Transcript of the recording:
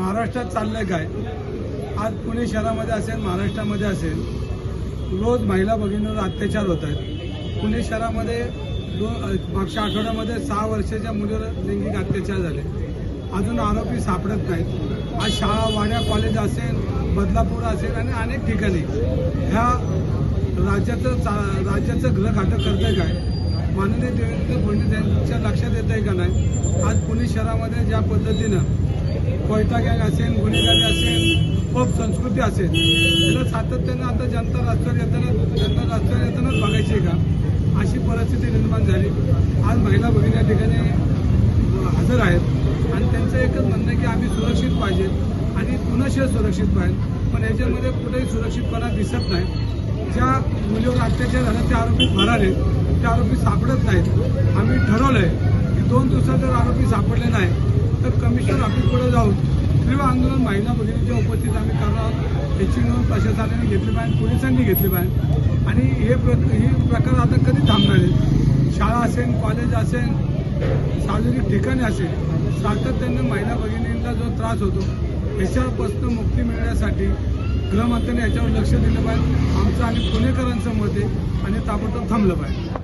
महाराष्ट्रात चाललंय काय? आज पुणे शहरामध्ये असेल महाराष्ट्रामध्ये असेल रोज महिला भगिनीवर अत्याचार होत आहेत. पुणे शहरामध्ये दोन मागच्या आठवड्यामध्ये सहा वर्षाच्या मुलीवर लैंगिक अत्याचार झाले. अजून आरोपी सापडत नाहीत. आज शाळा वाड्या कॉलेज असेल बदलापूर असेल आणि अनेक ठिकाणी. ह्या राज्याचं चा राज्याचं ग्रहघातक आहे काय? माननीय देवेंद्र फडणवीस यांच्या लक्षात येत आहे का नाही? आज पुणे शहरामध्ये ज्या पद्धतीनं कोयता गँग असेल गुन्हेगारी असेल पब संस्कृती असेल. त्याला सातत्यानं आता जनता रस्त्यावर येताना जनता रस्त्यावर येतानाच बघायची आहे का? अशी परिस्थिती निर्माण झाली. आज महिला भगिनी या ठिकाणी हजर आहेत. आणि त्यांचं एकच म्हणणं आहे की आम्ही सुरक्षित पाहिजे आणि पुनशय सुरक्षित पाहिजे. पण याच्यामध्ये कुठेही सुरक्षितपणा दिसत नाही. ज्या मुलीवर अत्याचार झाला ते आरोपी फरार आहेत. आरोपी सापडत नाहीत. आम्ही ठरवलंय की दोन दिवसात जर आरोपी सापडले नाही तर कमिशनर ऑफिसपुढे जाऊन तीव्र आंदोलन महिला भगिनीच्या उपस्थित आम्ही करणार आहोत याची नोंद प्रशासनाने घेतली पाहिजे पोलिसांनी घेतली पाहिजे. आणि हे प्र हे प्रकार आता कधी थांबणार आहेत? शाळा असेल कॉलेज असेल सार्वजनिक ठिकाणी असेल सातत्यानं महिला भगिनींना जो त्रास होतो याच्यापासून मुक्ती मिळण्यासाठी गृहमंत्र्यांनी याच्यावर लक्ष दिलं पाहिजे. आमचं आणि पुणेकरांचं मत आहे आणि ताबडतोब थांबलं पाहिजे.